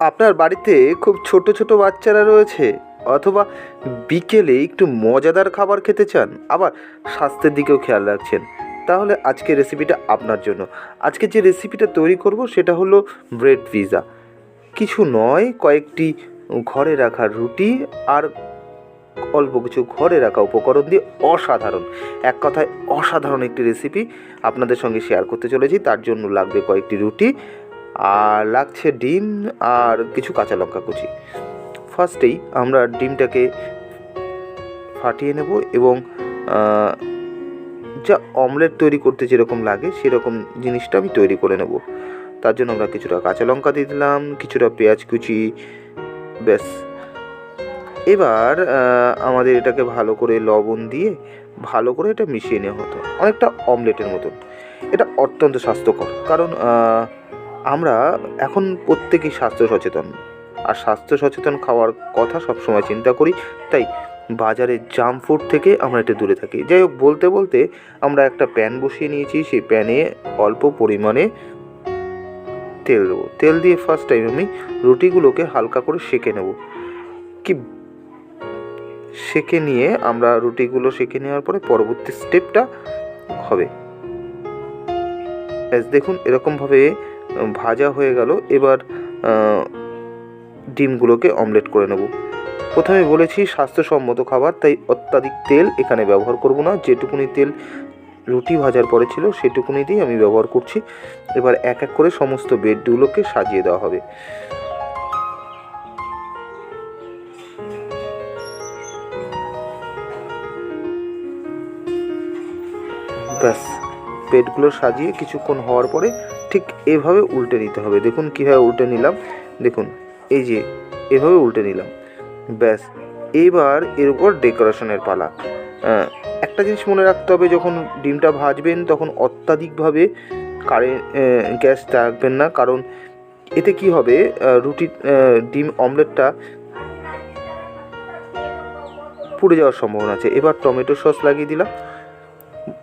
আপনার বাড়িতে খুব ছোট ছোট বাচ্চারা রয়েছে, অথবা বিকেলে একটু মজাদার খাবার খেতে চান, আবার স্বাস্থ্যের দিকেও খেয়াল রাখছেন। তাহলে আজকে রেসিপিটা আপনার জন্য। আজকে যে রেসিপিটা তৈরি করব সেটা হলো ব্রেড পিৎজা কিছু নয়, কয়েকটি ঘরে রাখা রুটি আর অল্প কিছু ঘরে রাখা উপকরণ দিয়ে অসাধারণ। এক কথায় অসাধারণ একটি রেসিপি আপনাদের সঙ্গে শেয়ার করতে চলেছি, তার জন্য লাগবে কয়েকটি রুটি আর লাগছে ডিম আর কিছু কাঁচা লঙ্কা কুচি। ফার্স্টেই আমরা ডিমটাকে ফাটিয়ে নেব এবং যা অমলেট তৈরি করতে যেরকম লাগে সেরকম জিনিসটা আমি তৈরি করে নেব। তার জন্য আমরা কিছুটা কাঁচা লঙ্কা দিয়ে দিলাম, কিছুটা পেঁয়াজ কুচি, ব্যাস। এবার আমাদের এটাকে ভালো করে লবণ দিয়ে ভালো করে এটা মিশিয়ে নেওয়া হতো, অনেকটা অমলেটের মতন। এটা অত্যন্ত স্বাস্থ্যকর, কারণ আমরা এখন প্রত্যেকেই স্বাস্থ্য সচেতন। আর স্বাস্থ্য সচেতন খাওয়ার কথা সবসময় চিন্তা করি। তাই বাজারে জাঙ্ক ফুড থেকে আমরা এটা দূরে থাকি। যাই হোক, বলতে বলতে আমরা একটা প্যান বসিয়ে নিয়েছি। সেই প্যানে অল্প পরিমাণে তেল দেবো। তেল দিয়ে ফার্স্ট টাইম আমি রুটিগুলোকে হালকা করে সেঁকে নেব। কি সেঁকে নিয়ে আমরা রুটিগুলো সেঁকে নেওয়ার পরে পরবর্তী স্টেপটা হবে। দেখুন, এরকমভাবে ভাজা হয়ে গেল, এবার ডিমগুলোকে অমলেট করে নেব। প্রথমে বলেছি স্বাস্থ্যসম্মত খাবার, তাই অত্যাধিক তেল এখানে ব্যবহার করব না। যেটুকুনি তেল রুটি ভাজার পরে ছিল, সেটুকুনি দিয়ে আমি ব্যবহার করছি। এবার এক এক করে সমস্ত বেডগুলোকে সাজিয়ে দেওয়া হবে। ব্যাস পেটগুলো সাজিয়ে কিছুক্ষণ হওয়ার পরে ঠিক এভাবে উল্টে নিতে হবে। দেখুন কীভাবে উল্টে নিলাম। দেখুন, এই যে এভাবে উল্টে নিলাম। ব্যাস এবার এর উপর ডেকোরেশনের পালা। একটা জিনিস মনে রাখতে হবে, যখন ডিমটা ভাজবেন তখন অত্যাধিকভাবে কারেন্ট গ্যাস রাখবেন না। কারণ এতে কি হবে? রুটি ডিম, অমলেটটা পুড়ে যাওয়ার সম্ভাবনা আছে। এবার টমেটো সস লাগিয়ে দিলাম।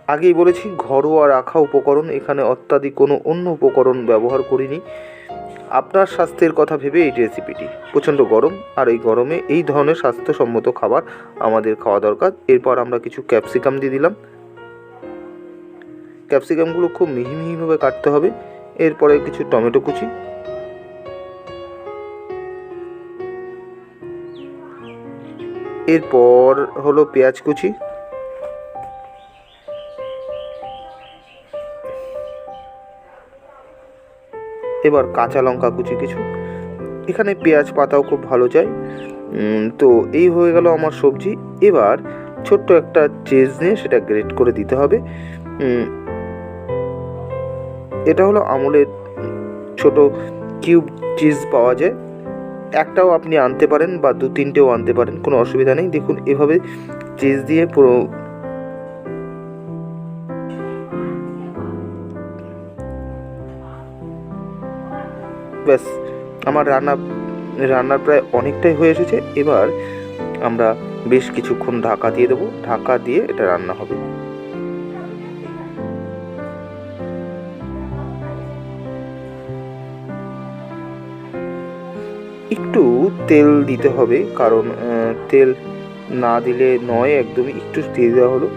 আগেই বলেছি, ঘরোয়া রাখা উপকরণ, এখানে অত্যাধিক কোনো অন্য উপকরণ ব্যবহার করিনি। আপনার স্বাস্থ্যের কথা ভেবে এই রেসিপিটি প্রচণ্ড গরম, আর এই গরমে এই ধরনের স্বাস্থ্যসম্মত খাবার আমাদের খাওয়া দরকার। এরপর আমরা কিছু ক্যাপসিকাম দিয়ে দিলাম। ক্যাপসিকামগুলো খুব মিহি মিহিভাবে কাটতে হবে। এরপরে কিছু টমেটো কুচি। এরপর হলো পেঁয়াজ কুচি। এবার কাঁচা লঙ্কা কুচি কিছু। এখানে পেঁয়াজ পাতাও খুব ভালো যায়। তো এই হয়ে গেল আমার সবজি। এবার ছোট্ট একটা চেজ নিয়ে সেটা গ্রেট করে দিতে হবে। এটা হলো আমুলের ছোট কিউব চিজ পাওয়া যায়। একটাও আপনি আনতে পারেন বা দু তিনটেও আনতে পারেন, কোনো অসুবিধা নেই। দেখুন, এভাবে চিজ দিয়ে পুরো ব্যাস, আমার রান্না, রান্নার প্রায় অনেকটাই হয়ে এসেছে। এবার আমরা বেশ কিছুক্ষণ ঢাকা দিয়ে দেবো। ঢাকা দিয়ে এটা রান্না হবে। একটু তেল দিতে হবে, কারণ তেল না দিলে নয়, একদমই একটু দিয়ে দেওয়া হলো।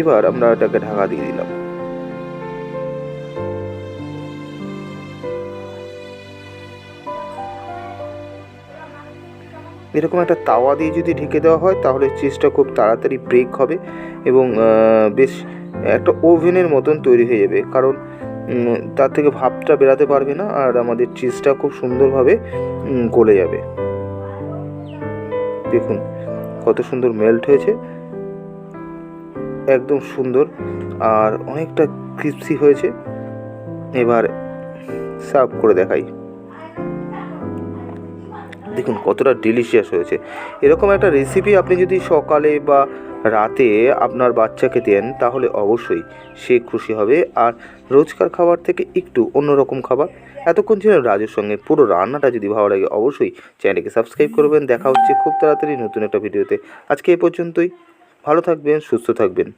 এবার আমরা এটাকে ঢাকা দিয়ে দিলাম। এরকম একটা তাওয়া দিয়ে যদি ঢেকে দেওয়া হয়, তাহলে চিজটা খুব তাড়াতাড়ি ব্রেক হবে এবং বেশ একটা ওভেনের মতন তৈরি হয়ে যাবে। কারণ তার থেকে ভাবটা বেরাতে পারবে না আর আমাদের চিজটা খুব সুন্দরভাবে গলে যাবে। দেখুন, কত সুন্দর মেল্ট হয়েছে। একদম সুন্দর আর অনেকটা ক্রিপসি হয়েছে। এবার সার্ভ করে দেখাই। দেখুন কতটা ডিলিশিয়াস হয়েছে। এরকম একটা রেসিপি আপনি যদি সকালে বা রাতে আপনার বাচ্চাকে দেন, তাহলে অবশ্যই সে খুশি হবে। আর রোজকার খাবার থেকে একটু অন্যরকম খাবার। এতক্ষণ ছিলেন রাজুর সঙ্গে। পুরো রান্নাটা যদি ভালো লাগে, অবশ্যই চ্যানেলকে সাবস্ক্রাইব করবেন। দেখা হচ্ছে খুব তাড়াতাড়ি নতুন একটা ভিডিওতে আজকে এ পর্যন্তই। ভালো থাকবেন, সুস্থ থাকবেন।